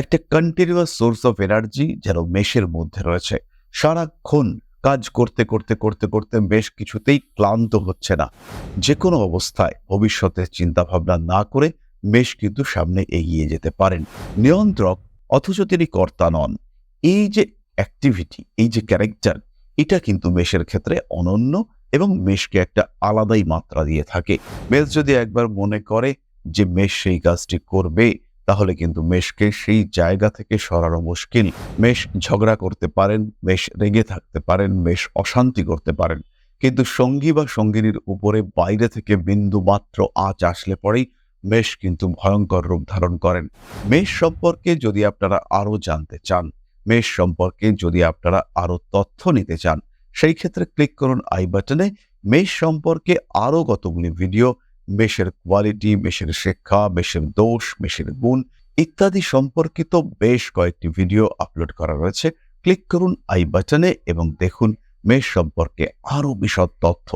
একটা continuous source of energy যেন মেষের মধ্যে রয়েছে। সারাক্ষণ কাজ করতে করতে করতে করতে বেশ কিছুতেই ক্লান্ত হচ্ছে না। যে কোনো অবস্থায় ভবিষ্যতের চিন্তাভাবনা না করে মেষ কিন্তু সামনে এগিয়ে যেতে পারেন। নিয়ন্ত্রক, অথচ তিনি কর্তা নন। এই যে অ্যাক্টিভিটি এই যে ক্যারেক্টার এটা কিন্তু মেষের ক্ষেত্রে অনন্য এবং মেষকে একটা আলাদাই মাত্রা দিয়ে থাকে। মেষ যদি একবার মনে করে যে মেষ সেই কাজটি করবে তাহলে কিন্তু মেষকে সেই জায়গা থেকে সরানো মুশকিল। মেষ ঝগড়া করতে পারেন, মেষ রেগে থাকতে পারেন, মেষ অশান্তি করতে পারেন। কিন্তু সঙ্গী বা সঙ্গিনীর উপরে বাইরে থেকে বিন্দু মাত্র আঁচ আসলে পরেই মেষ কিন্তু ভয়ঙ্কর রূপ ধারণ করেন। মেষ সম্পর্কে যদি আপনারা আরও জানতে চান, মেষ সম্পর্কে যদি আপনারা আরও তথ্য নিতে চান, সেই ক্ষেত্রে ক্লিক করুন আই বাটনে। মেষ সম্পর্কে আরও কতগুলি ভিডিও মেষের কোয়ালিটি মেষের শিক্ষা মেষের দোষ মেষের গুণ ইত্যাদি সম্পর্কিত বেশ কয়েকটি ভিডিও আপলোড করা রয়েছে। ক্লিক করুন আই বাটনে এবং দেখুন মেষ সম্পর্কে আরও বিশদ তথ্য।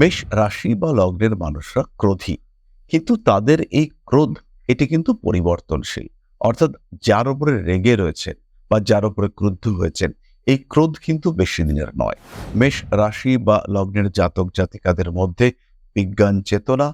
মেষ রাশি বা লগ্নের মানুষরা ক্রোধী, কিন্তু তাদের এই ক্রোধ, এটি কিন্তু পরিবর্তনশীল। অর্থাৎ যার উপরে রেগে রয়েছেন বা যার উপরে ক্রুদ্ধ হয়েছেন, এই ক্রোধ কিন্তু বেশি দিনের নয়। মেষ রাশি বা লগ্নের জাতক জাতিকাদের মধ্যে বিজ্ঞান চেতনা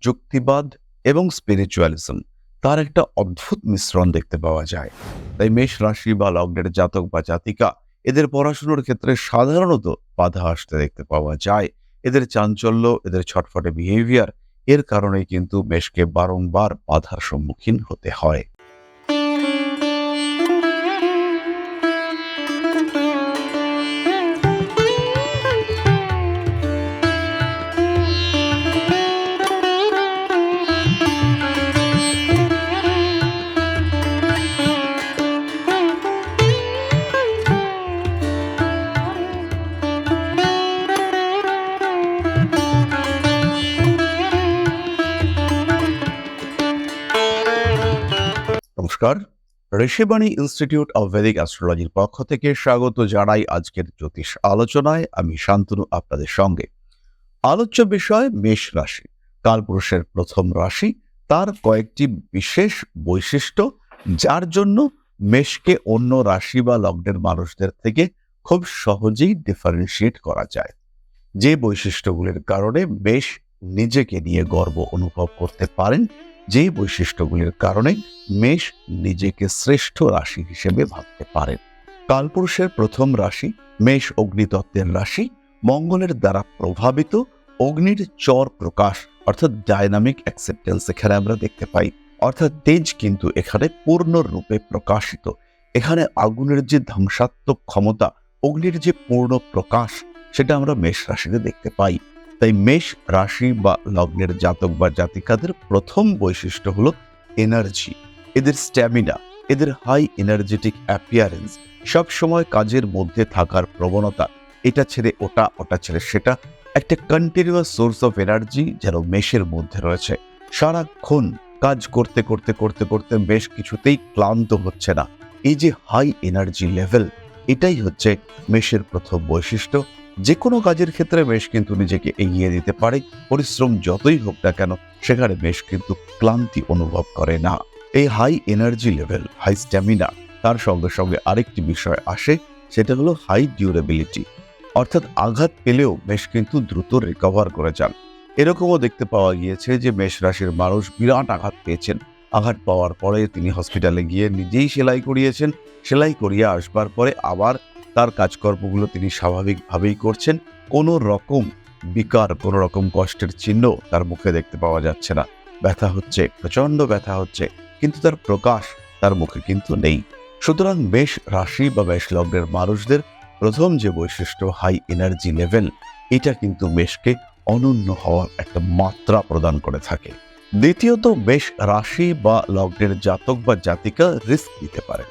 যুক্তিবাদ এবং স্পিরিচুয়ালিজম তার একটা অদ্ভুত মিশ্রণ দেখতে পাওয়া যায়। তাই মেষ রাশি বা লগ্নের জাতক বা জাতিকা, এদের পড়াশুনোর ক্ষেত্রে সাধারণত বাধা আসতে দেখতে পাওয়া যায়। এদের চাঞ্চল্য, এদের ছটফটে বিহেভিয়ার এর কারণে কিন্তু মেষকে বারংবার বাধার সম্মুখীন হতে হয়। নমস্কার। ঋষিবাণী ইনস্টিটিউট অব ভেদিক অ্যাস্ট্রোলজির পক্ষ থেকে স্বাগত জানাই আজকের জ্যোতিষ আলোচনায়। আমি শান্তনু আপনাদের সঙ্গে। আলোচ্য বিষয় মেষ রাশি। কালপুরুষের প্রথম রাশি, তার কয়েকটি বিশেষ বৈশিষ্ট্য, যার জন্য মেষকে অন্য রাশি বা লগ্নের মানুষদের থেকে খুব সহজেই ডিফারেন্সিয়েট করা যায়। যে বৈশিষ্ট্যগুলির কারণে মেষ নিজেকে নিয়ে গর্ব অনুভব করতে পারেন যে বৈশিষ্ট্যগুলির কারণে মেষ নিজেকে শ্রেষ্ঠ রাশি হিসেবে ভাবতে পারেন কালপুরুষের প্রথম রাশি মেষ অগ্নিতত্ত্বের রাশি মঙ্গলের দ্বারা প্রভাবিত অগ্নির চর প্রকাশ অর্থাৎ ডায়নামিক অ্যাকসেপ্টেন্স এখানে আমরা দেখতে পাই। অর্থাৎ তেজ কিন্তু এখানে পূর্ণরূপে প্রকাশিত। এখানে আগুনের যে ধ্বংসাত্মক ক্ষমতা, অগ্নির যে পূর্ণ প্রকাশ, সেটা আমরা মেষ রাশিতে দেখতে পাই। তাই মেষ রাশি বা লগ্নের জাতক বা জাতিকাদের প্রথম বৈশিষ্ট্য হলো এনার্জি এদের স্ট্যামিনা এদের হাই এনার্জেটিক অ্যাপিয়ারেন্স সব সময় কাজের মধ্যে থাকার প্রবণতা, এটা ছেড়ে ওটা ওটা ছেড়ে সেটা, একটা কন্টিনিউয়াস সোর্স অফ এনার্জি যেন মেষের মধ্যে রয়েছে। সারাক্ষণ কাজ করতে করতে করতে করতে বেশ কিছুতেই ক্লান্ত হচ্ছে না। এই যে হাই এনার্জি লেভেল এটাই হচ্ছে মেষের প্রথম বৈশিষ্ট্য। যে কোনো কাজের ক্ষেত্রে মেষ কিন্তু নিজেকে এগিয়ে দিতে পারে। পরিশ্রম যতই হোক না কেন, সেখানে মেষ কিন্তু ক্লান্তি অনুভব করে না। এই high energy level high stamina তার সঙ্গে সঙ্গে আরেকটি বিষয় আসে, সেটা হলো হাই ডিউরেবিলিটি অর্থাৎ আঘাত পেলেও মেষ কিন্তু দ্রুত রিকভার করে যান। এরকমও দেখতে পাওয়া গিয়েছে যে মেষ রাশির মানুষ বিরাট আঘাত পেয়েছেন। আঘাত পাওয়ার পরে তিনি হসপিটালে গিয়ে নিজেই সেলাই করিয়েছেন। সেলাই করিয়ে আসবার পরে আবার তার কাজকর্মগুলো তিনি স্বাভাবিকভাবেই করছেন। কোনো রকম বিকার, কোনো রকম কষ্টের চিহ্ন তার মুখে দেখতে পাওয়া যাচ্ছে না। ব্যথা হচ্ছে, প্রচণ্ড ব্যথা হচ্ছে, কিন্তু তার প্রকাশ তার মুখে কিন্তু নেই। সুতরাং মেষ রাশি বা মেষ লগ্নের মানুষদের প্রথম যে বৈশিষ্ট্য হাই এনার্জি লেভেল এটা কিন্তু মেষকে অনন্য হওয়ার একটা মাত্রা প্রদান করে থাকে। দ্বিতীয়ত, মেষ রাশি বা লগ্নের জাতক বা জাতিকা রিস্ক নিতে পারে।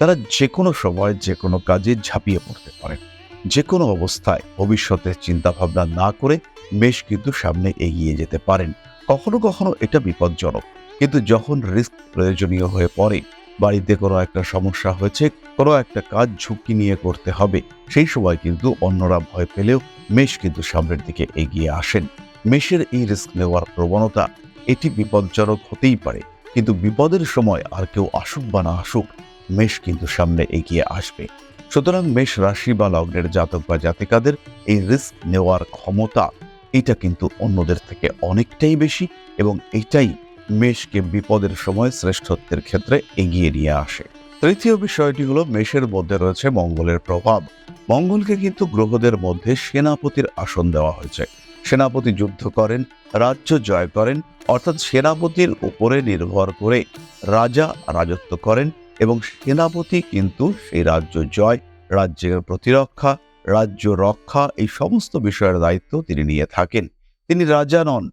তারা যে কোনো সময় যে কোনো কাজে ঝাঁপিয়ে পড়তে পারেন। যে কোনো অবস্থায় ভবিষ্যতের চিন্তাভাবনা না করে মেষ কিন্তু সামনে এগিয়ে যেতে পারেন। কখনো কখনো এটা বিপজ্জনক। কিন্তু যখন রিস্ক প্রয়োজনীয় হয়ে পড়ে, বাড়িতে কোনো একটা সমস্যা হয়েছে, কোনো একটা কাজ ঝুঁকি নিয়ে করতে হবে, সেই সময় কিন্তু অন্যরা ভয় পেলেও মেষ কিন্তু সামনের দিকে এগিয়ে আসেন। মেষের এই রিস্ক নেওয়ার প্রবণতা এটি বিপজ্জনক হতেই পারে। কিন্তু বিপদের সময় আর কেউ আসুক বা না আসুক মেষ কিন্তু সামনে এগিয়ে আসবে। সুতরাং মেষ রাশি বা লগ্নের জাতক বা জাতিকাদের এই রিস্ক নেওয়ার ক্ষমতা এটা কিন্তু অন্যদের থেকে অনেকটাই বেশি এবং এটাই মেষকে বিপদের সময় শ্রেষ্ঠত্বের ক্ষেত্রে এগিয়ে নিয়ে আসে। তৃতীয় বিষয়টি হলো মেষের মধ্যে রয়েছে মঙ্গলের প্রভাব। মঙ্গলকে কিন্তু গ্রহদের মধ্যে সেনাপতির আসন দেওয়া হয়েছে। সেনাপতি যুদ্ধ করেন, রাজ্য জয় করেন, অর্থাৎ সেনাপতির উপরে নির্ভর করে রাজা রাজত্ব করেন এবং সেনাপতি কিন্তু সেই রাজ্য জয়, রাজ্যের প্রতিরক্ষা, রাজ্য রক্ষা, এই সমস্ত বিষয়ের দায়িত্ব তিনি নিয়ে থাকেন। তিনি রাজা নন,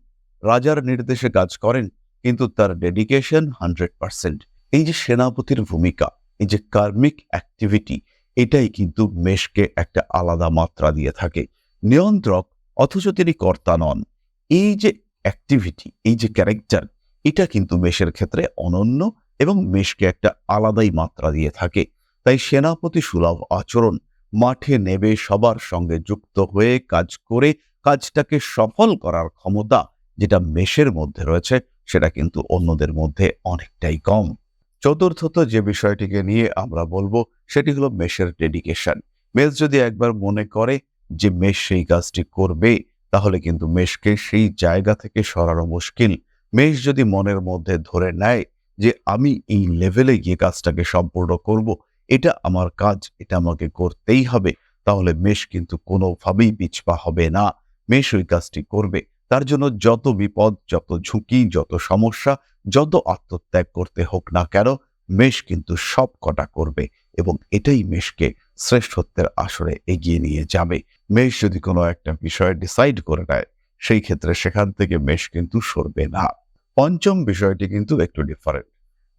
রাজার নির্দেশে কাজ করেন, কিন্তু তার ডেডিকেশন হান্ড্রেড পার্সেন্ট এই যে সেনাপতির ভূমিকা, এই যে কার্মিক অ্যাক্টিভিটি এটাই কিন্তু মেষকে একটা আলাদা মাত্রা দিয়ে থাকে। নিয়ন্ত্রক, অথচ তিনি কর্তা নন। এই যে অ্যাক্টিভিটি এই যে ক্যারেক্টার এটা কিন্তু মেষের ক্ষেত্রে অনন্য এবং মেষকে একটা আলাদাই মাত্রা দিয়ে থাকে। তাই সেনাপতি সুলভ আচরণ মাঠে নেবে সবার সঙ্গে যুক্ত হয়ে কাজ করে কাজটাকে সফল করার ক্ষমতা যেটা মেষের মধ্যে রয়েছে, সেটা কিন্তু অন্যদের মধ্যে অনেকটাই কম। চতুর্থত যে বিষয়টিকে নিয়ে আমরা বলব, সেটি হলো মেষের ডেডিকেশন মেষ যদি একবার মনে করে যে মেষ সেই কাজটি করবে, তাহলে কিন্তু মেষকে সেই জায়গা থেকে সরানো মুশকিল। মেষ যদি মনের মধ্যে ধরে নেয় যে আমি এই লেভেলে গিয়ে কাজটাকে সম্পূর্ণ করব, এটা আমার কাজ, এটা আমাকে করতেই হবে। তাহলে মেষ কিন্তু কোনোভাবেই পিছপা হবে না। মেষ ওই কাজটি করবে। তার জন্য যত বিপদ, যত ঝুঁকি, যত সমস্যা, যত আত্মত্যাগ করতে হোক না কেন, মেষ কিন্তু সব কটা করবে এবং এটাই মেষকে শ্রেষ্ঠত্বের আসরে এগিয়ে নিয়ে যাবে। মেষ যদি কোনো একটা বিষয় ডিসাইড করে নেয়, সেই ক্ষেত্রে সেখান থেকে মেষ কিন্তু সরবে না। পঞ্চম বিষয়টি কিন্তু একটু ডিফারেন্ট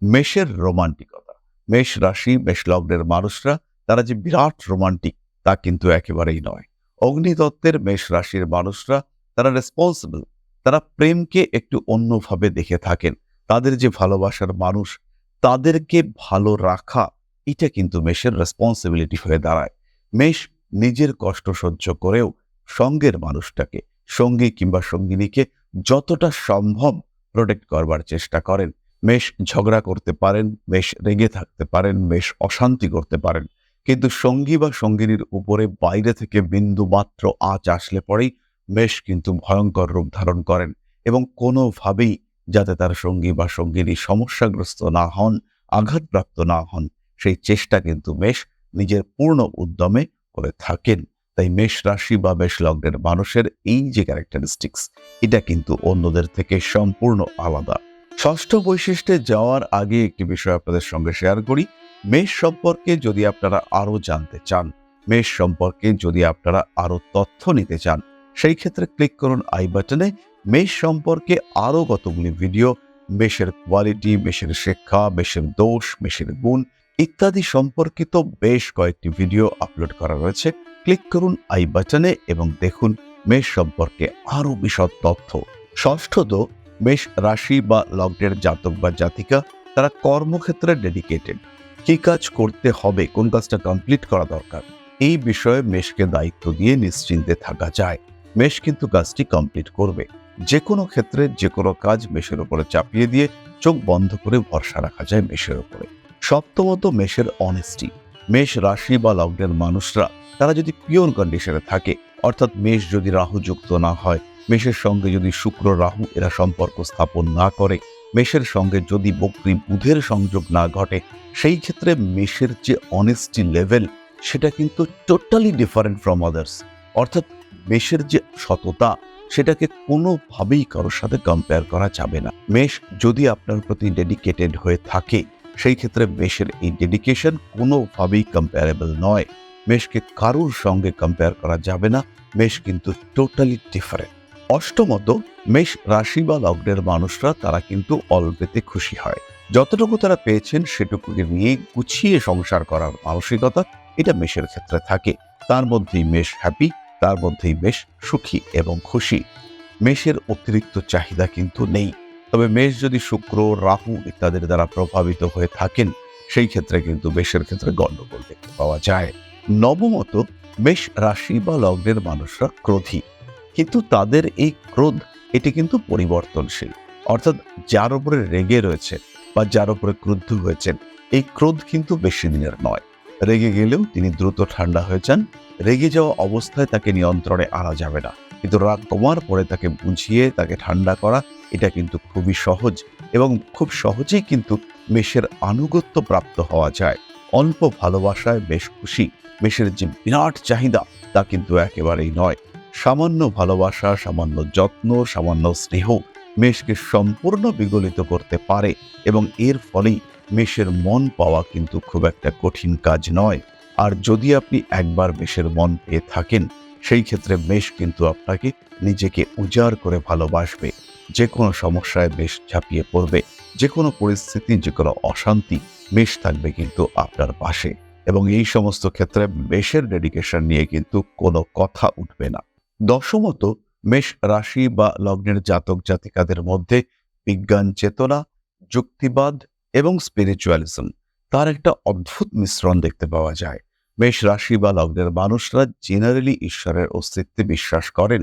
মেষের রোমান্টিকতা। মেষ রাশি, মেষ লগ্নের মানুষরা, তারা যে বিরাট রোমান্টিক, তা কিন্তু একেবারেই নয়। অগ্নিতত্ত্বের মেষ রাশির মানুষরা, তারা রেসপন্সিবল তারা প্রেমকে একটু অন্যভাবে দেখে থাকেন। তাদের যে ভালোবাসার মানুষ, তাদেরকে ভালো রাখা, এটা কিন্তু মেষের রেসপন্সিবিলিটি হয়ে দাঁড়ায়। মেষ নিজের কষ্ট সহ্য করেও সঙ্গের মানুষটাকে, সঙ্গী কিংবা সঙ্গিনীকে যতটা সম্ভব প্রোটেক্ট করবার চেষ্টা করেন। মেষ ঝগড়া করতে পারেন, মেষ রেগে থাকতে পারেন, মেষ অশান্তি করতে পারেন। কিন্তু সঙ্গী বা সঙ্গিনীর উপরে বাইরে থেকে বিন্দু মাত্র আঁচ আসলে পরেই মেষ কিন্তু ভয়ঙ্কর রূপ ধারণ করেন এবং কোনোভাবেই যাতে তার সঙ্গী বা সঙ্গিনী সমস্যাগ্রস্ত না হন, আঘাতপ্রাপ্ত না হন, সেই চেষ্টা কিন্তু মেষ নিজের পূর্ণ উদ্যমে করে থাকেন। তাই মেষ রাশি বা মেষ লগ্নের মানুষের এই যে ক্যারেক্টারিস্টিক্স এটা কিন্তু অন্যদের থেকে সম্পূর্ণ আলাদা। ষষ্ঠ বৈশিষ্ট্যে যাওয়ার আগে একটি বিষয় আপনাদের সঙ্গে শেয়ার করি। মেষ সম্পর্কে যদি আপনারা আরও জানতে চান, মেষ সম্পর্কে যদি আপনারা আরও তথ্য নিতে চান, সেই ক্ষেত্রে ক্লিক করুন আই বাটনে মেষ সম্পর্কে আরও কতগুলি ভিডিও মেষের কোয়ালিটি মেষের শিক্ষা, মেষের দোষ, মেষের গুণ ইত্যাদি সম্পর্কিত বেশ কয়েকটি ভিডিও আপলোড করা রয়েছে। ক্লিক করুন আই বাটনে এবং দেখুন মেষ সম্পর্কে আরও বিশদ তথ্য। ষষ্ঠত, মেষ রাশি বা লগ্নের জাতক বা জাতিকা, তারা কর্মক্ষেত্রে ডেডিকেটেড কি কাজ করতে হবে, কোন কাজটা কমপ্লিট করা দরকার, এই বিষয়ে মেষকে দায়িত্ব দিয়ে নিশ্চিন্তে থাকা যায়। মেষ কিন্তু কাজটি কমপ্লিট করবে। যে কোনো ক্ষেত্রে যে কোনো কাজ মেষের উপরে চাপিয়ে দিয়ে চোখ বন্ধ করে ভরসা রাখা যায় মেষের উপরে। সপ্তমত, মেষের অনেস্টি মেষ রাশি বা লগ্নের মানুষরা, তারা যদি পিওর কন্ডিশনে থাকে, অর্থাৎ মেষ যদি রাহু যুক্ত না হয়, মেষের সঙ্গে যদি শুক্র রাহু এরা সম্পর্ক স্থাপন না করে, মেষের সঙ্গে যদি বক্রী বুধের সংযোগ না ঘটে, সেই ক্ষেত্রে মেষের যে অনেস্টি লেভেল সেটা কিন্তু টোটালি ডিফারেন্ট ফ্রম আদার্স অর্থাৎ মেষের যে সততা, সেটাকে কোনোভাবেই কারোর সাথে কম্পেয়ার করা যাবে না। মেষ যদি আপনার প্রতি ডেডিকেটেড হয়ে থাকে সেই ক্ষেত্রে মেশের এই ডেডিকেশন কোনোভাবেই কম্পেয়ারেবল নয়। মেষকে কারোর সঙ্গে কম্পেয়ার করা যাবে না। মেষ কিন্তু টোটালি ডিফারেন্ট অষ্টমত, মেষ রাশি বা লগ্নের মানুষরা তারা কিন্তু অল্পেতে খুশি হয়। যতটুকু তারা পেয়েছেন সেটুকুকে নিয়ে গুছিয়ে সংসার করার মানসিকতা এটা মেষের ক্ষেত্রে থাকে। তার মধ্যেই মেষ হ্যাপি তার মধ্যেই মেষ সুখী এবং খুশি। মেষের অতিরিক্ত চাহিদা কিন্তু নেই। তবে মেষ যদি শুক্র, রাহু ইত্যাদির দ্বারা প্রভাবিত হয়ে থাকেন, সেই ক্ষেত্রে কিন্তু মেষের ক্ষেত্রে গণ্ডগোল দেখতে পাওয়া যায়। নবমত, মেষ রাশি বা লগ্নের মানুষরা ক্রোধী। কিন্তু তাদের এই ক্রোধ, এটি কিন্তু পরিবর্তনশীল। অর্থাৎ যার উপরে রেগে রয়েছে বা যার উপরে ক্রুদ্ধ হয়েছেন, এই ক্রোধ কিন্তু বেশি দিনের নয়। রেগে গেলেও তিনি দ্রুত ঠান্ডা হয়ে যান। রেগে যাওয়া অবস্থায় তাকে নিয়ন্ত্রণে আনা যাবে না। কিন্তু রাগ কমার পরে তাকে বুঝিয়ে তাকে ঠান্ডা করা এটা কিন্তু খুবই সহজ এবং খুব সহজেই কিন্তু মেষের আনুগত্য প্রাপ্ত হওয়া যায়। অল্প ভালোবাসায় বেশ খুশি, মেষের যে বিরাট চাহিদা তা কিন্তু একেবারেই নয়। সামান্য ভালোবাসা, সামান্য যত্ন, সামান্য স্নেহ মেষকে সম্পূর্ণ বিগলিত করতে পারে এবং এর ফলেই মেষের মন পাওয়া কিন্তু খুব একটা কঠিন কাজ নয়। আর যদি আপনি একবার মেষের মন পেয়ে থাকেন, সেই ক্ষেত্রে মেষ কিন্তু আপনাকে নিজেকে উজাড় করে ভালোবাসবে। যে কোনো সমস্যায় বেশ ঝাঁপিয়ে পড়বে, যে কোনো পরিস্থিতি, যে কোনো অশান্তি মেষ থাকবে কিন্তু আপনার পাশে। এবং এই সমস্ত ক্ষেত্রে মেষের ডেডিকেশন নিয়ে কিন্তু কোনো কথা উঠবে না। দশমত, মেষ রাশি বা লগ্নের জাতক জাতিকাদের মধ্যে বিজ্ঞান চেতনা, যুক্তিবাদ এবং স্পিরিচুয়ালিজম তার একটা অদ্ভুত মিশ্রণ দেখতে পাওয়া যায়। মেষ রাশি বা লগ্নের মানুষরা জেনারেলি ঈশ্বরের অস্তিত্বে বিশ্বাস করেন,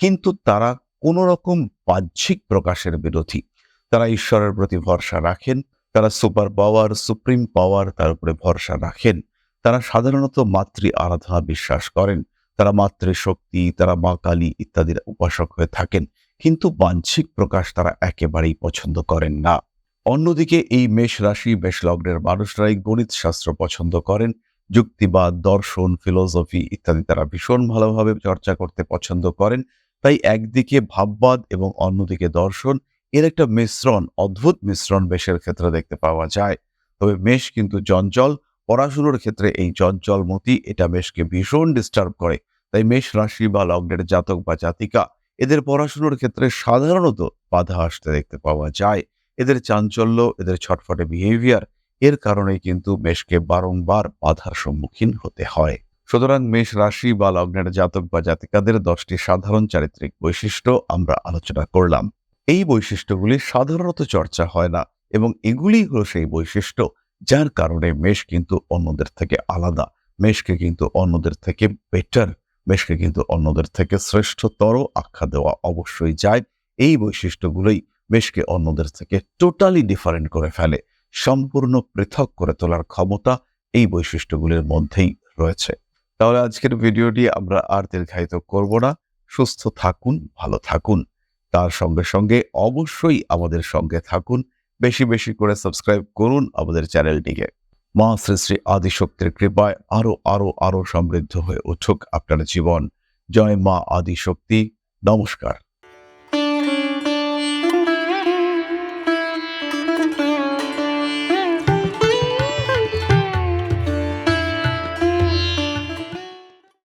কিন্তু তারা কোনো রকম বাহ্যিক প্রকাশের বিরোধী। তারা ঈশ্বরের প্রতি ভরসা রাখেন, তারা সুপার পাওয়ার, সুপ্রিম পাওয়ার, তার উপরে ভরসা রাখেন। তারা সাধারণত মাতৃ আরাধনা বিশ্বাস করেন। তারা মাতৃশক্তি, তারা মা কালী ইত্যাদির উপাসক হয়ে থাকেন। কিন্তু বাহ্যিক প্রকাশ তারা একেবারেই পছন্দ করেন না। অন্যদিকে এই মেষ রাশি, মেষ লগ্নের মানুষরাই গণিত শাস্ত্র পছন্দ করেন। যুক্তিবাদ, দর্শন, ফিলোসফি ইত্যাদি তারা ভীষণ ভালোভাবে চর্চা করতে পছন্দ করেন। তাই একদিকে ভাববাদ এবং অন্যদিকে দর্শন, এর একটা মিশ্রণ, অদ্ভুত মিশ্রণ মেষের ক্ষেত্রে দেখতে পাওয়া যায়। তবে মেষ কিন্তু চঞ্চল, পড়াশুনোর ক্ষেত্রে এই চঞ্চল মতি এটা মেষকে ভীষণ ডিস্টার্ব করে। তাই মেষ রাশি বা লগ্নের জাতক বা জাতিকা, এদের পড়াশুনোর ক্ষেত্রে সাধারণত বাধা আসতে দেখতে পাওয়া যায়। এদের চাঞ্চল্য, এদের ছটফটে বিহেভিয়ার এর কারণে কিন্তু মেষকে বারংবার বাধার সম্মুখীন হতে হয়। সুতরাং মেষ রাশি বা লগ্নের জাতক বা জাতিকাদের দশটি সাধারণ চারিত্রিক বৈশিষ্ট্য আমরা আলোচনা করলাম। এই বৈশিষ্ট্যগুলি সাধারণত চর্চা হয় না এবং এগুলি হলো সেই বৈশিষ্ট্য যার কারণে মেষ কিন্তু অন্যদের থেকে আলাদা। মেষকে কিন্তু অন্যদের থেকে বেটার মেষকে কিন্তু অন্যদের থেকে শ্রেষ্ঠতর আখ্যা দেওয়া অবশ্যই যায়। এই বৈশিষ্ট্যগুলোই মেষকে অন্যদের থেকে টোটালি ডিফারেন্ট করে ফেলে, সম্পূর্ণ পৃথক করে তোলার ক্ষমতা এই বৈশিষ্ট্যগুলির মধ্যেই রয়েছে। তাহলে আজকের ভিডিওটি আমরা আর দীর্ঘায়িত করব না। সুস্থ থাকুন, ভালো থাকুন। তার সঙ্গে সঙ্গে অবশ্যই আমাদের সঙ্গে থাকুন। বেশি বেশি করে সাবস্ক্রাইব করুন আমাদের চ্যানেলটিকে। মা শ্রী শ্রী আদিশক্তির কৃপায় আরও আরও আরও সমৃদ্ধ হয়ে উঠুক আপনার জীবন। জয় মা আদিশক্তি। নমস্কার।